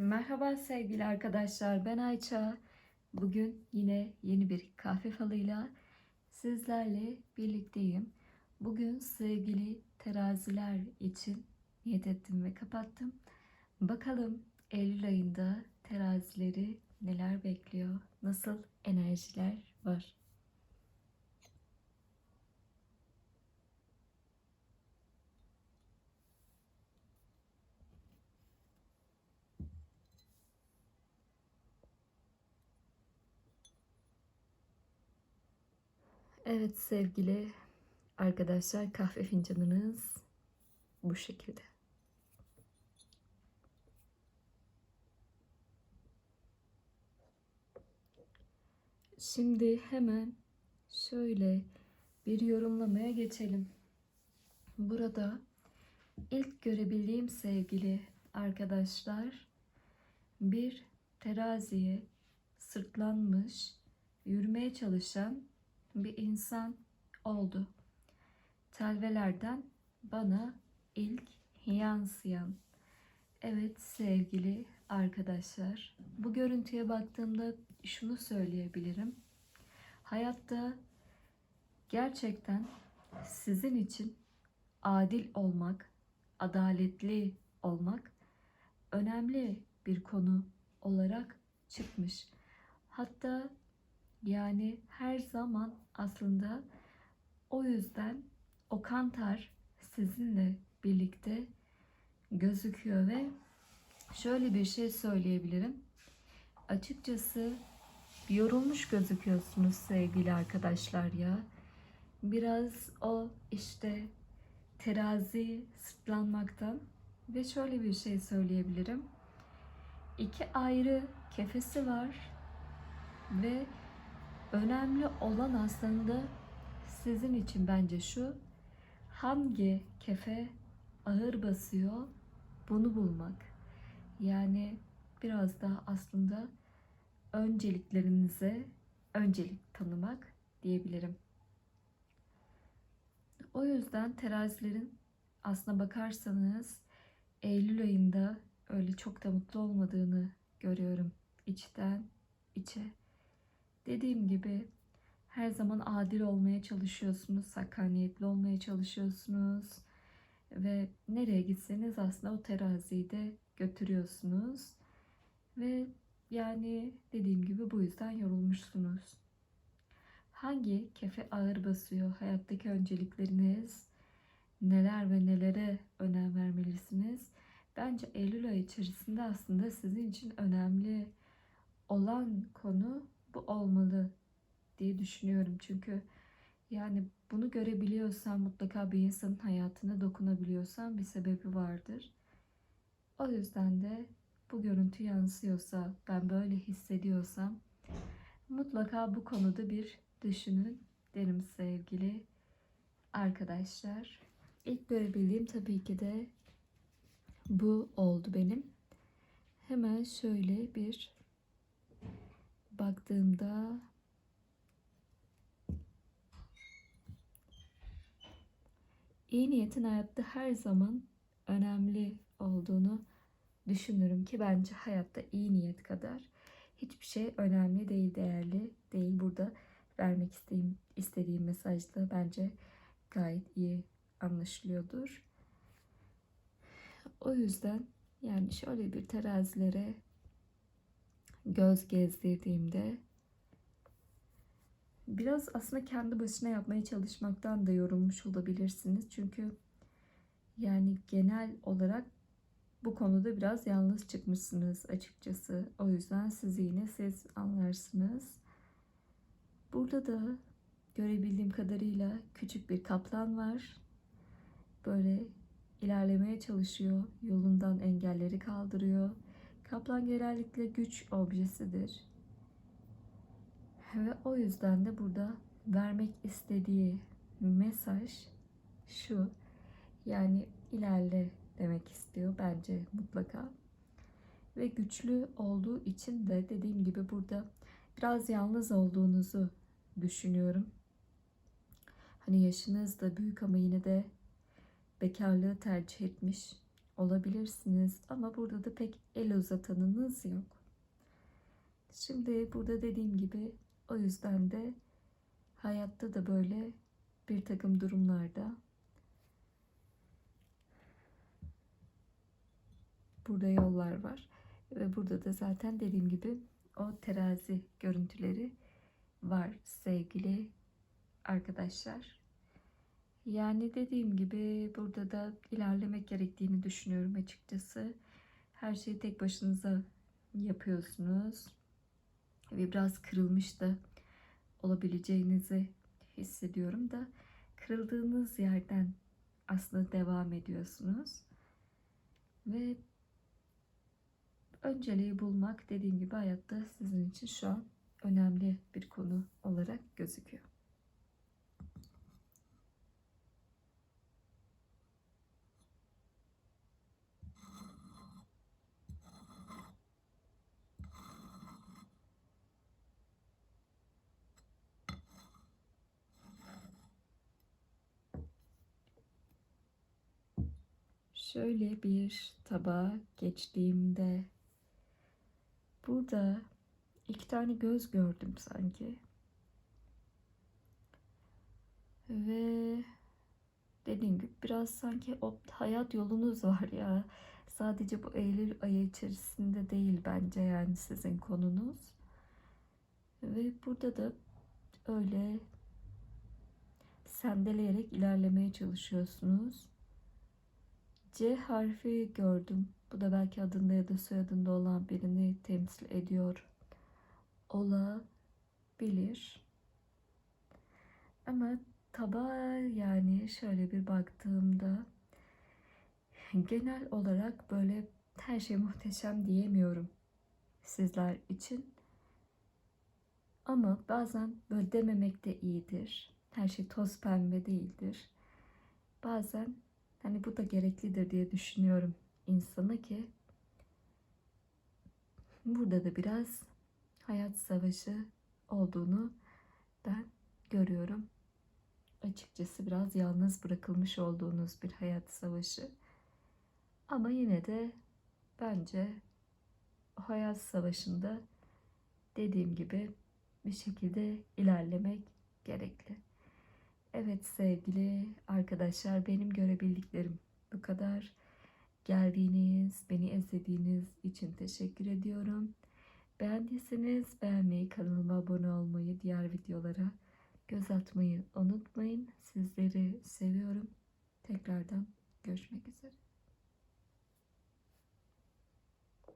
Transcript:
Merhaba sevgili arkadaşlar, ben Ayça. Bugün yine yeni bir kahve falıyla sizlerle birlikteyim. Bugün sevgili teraziler için niyet ettim ve kapattım. Bakalım Eylül ayında terazileri neler bekliyor, nasıl enerjiler var. Evet sevgili arkadaşlar kahve fincanınız bu şekilde. Şimdi hemen şöyle bir yorumlamaya geçelim. Burada ilk görebildiğim sevgili arkadaşlar bir teraziye sırtlanmış yürümeye çalışan bir insan oldu. Telvelerden bana ilk yansıyan. Evet sevgili arkadaşlar, bu görüntüye baktığımda şunu söyleyebilirim. Hayatta gerçekten sizin için adil olmak, adaletli olmak önemli bir konu olarak çıkmış. Hatta yani her zaman aslında o yüzden o kantar sizinle birlikte gözüküyor ve şöyle bir şey söyleyebilirim. Açıkçası yorulmuş gözüküyorsunuz sevgili arkadaşlar ya. Biraz o işte terazi sırtlanmaktan ve şöyle bir şey söyleyebilirim. İki ayrı kefesi var ve önemli olan aslında sizin için bence şu hangi kefe ağır basıyor bunu bulmak. Yani biraz daha aslında önceliklerinize öncelik tanımak diyebilirim. O yüzden terazilerin aslına bakarsanız Eylül ayında öyle çok da mutlu olmadığını görüyorum içten içe. Dediğim gibi her zaman adil olmaya çalışıyorsunuz, hakkaniyetli olmaya çalışıyorsunuz ve nereye gitseniz aslında o teraziyi de götürüyorsunuz ve yani dediğim gibi bu yüzden yorulmuşsunuz. Hangi kefe ağır basıyor hayattaki öncelikleriniz? Neler ve nelere önem vermelisiniz? Bence Eylül ayı içerisinde aslında sizin için önemli olan konu bu olmalı diye düşünüyorum. Çünkü yani bunu görebiliyorsan mutlaka bir insanın hayatına dokunabiliyorsan bir sebebi vardır. O yüzden de bu görüntü yansıyorsa, ben böyle hissediyorsam mutlaka bu konuda bir düşünün derim sevgili arkadaşlar. İlk görebildiğim tabii ki de bu oldu benim. Hemen şöyle bir baktığımda iyi niyetin hayatta her zaman önemli olduğunu düşünürüm ki bence hayatta iyi niyet kadar hiçbir şey önemli değil, değerli değil. Burada vermek istediğim, istediğim mesaj da bence gayet iyi anlaşılıyordur. O yüzden yani şöyle bir terazilere göz gezdirdiğimde biraz aslında kendi başına yapmaya çalışmaktan da yorulmuş olabilirsiniz. Çünkü yani genel olarak bu konuda biraz yalnız çıkmışsınız açıkçası. O yüzden siz yine siz anlarsınız. Burada da görebildiğim kadarıyla küçük bir kaplan var. Böyle ilerlemeye çalışıyor. Yolundan engelleri kaldırıyor. Kaplan genellikle güç objesidir. Ve o yüzden de burada vermek istediği mesaj şu. Yani ilerle demek istiyor bence mutlaka. Ve güçlü olduğu için de dediğim gibi burada biraz yalnız olduğunuzu düşünüyorum. Hani yaşınız da büyük ama yine de bekarlığı tercih etmiş olabilirsiniz ama burada da pek el uzatanınız yok. Şimdi burada dediğim gibi o yüzden de hayatta da böyle bir takım durumlarda burada yollar var ve burada da zaten dediğim gibi o terazi görüntüleri var sevgili arkadaşlar. Yani dediğim gibi burada da ilerlemek gerektiğini düşünüyorum açıkçası. Her şeyi tek başınıza yapıyorsunuz. Ve biraz kırılmış da olabileceğinizi hissediyorum da kırıldığınız yerden aslında devam ediyorsunuz. Ve önceliği bulmak dediğim gibi hayatta sizin için şu an önemli bir konu olarak gözüküyor. Şöyle bir tabağa geçtiğimde burada iki tane göz gördüm sanki. Ve dediğim gibi biraz sanki o hayat yolunuz var ya. Sadece bu Eylül ayı içerisinde değil bence yani sizin konunuz. Ve burada da öyle sendeleyerek ilerlemeye çalışıyorsunuz. C harfi gördüm. Bu da belki adında ya da soyadında olan birini temsil ediyor olabilir. Ama tabağa yani şöyle bir baktığımda genel olarak böyle her şey muhteşem diyemiyorum sizler için. Ama bazen böyle dememek de iyidir. Her şey toz pembe değildir. Bazen hani bu da gereklidir diye düşünüyorum insana ki burada da biraz hayat savaşı olduğunu ben görüyorum. Açıkçası biraz yalnız bırakılmış olduğunuz bir hayat savaşı. Ama yine de bence hayat savaşında dediğim gibi bir şekilde ilerlemek gerekli. Evet sevgili arkadaşlar benim görebildiklerim bu kadar. Geldiğiniz, beni izlediğiniz için teşekkür ediyorum. Beğendiyseniz beğenmeyi, kanalıma abone olmayı, diğer videolara göz atmayı unutmayın. Sizleri seviyorum. Tekrardan görüşmek üzere.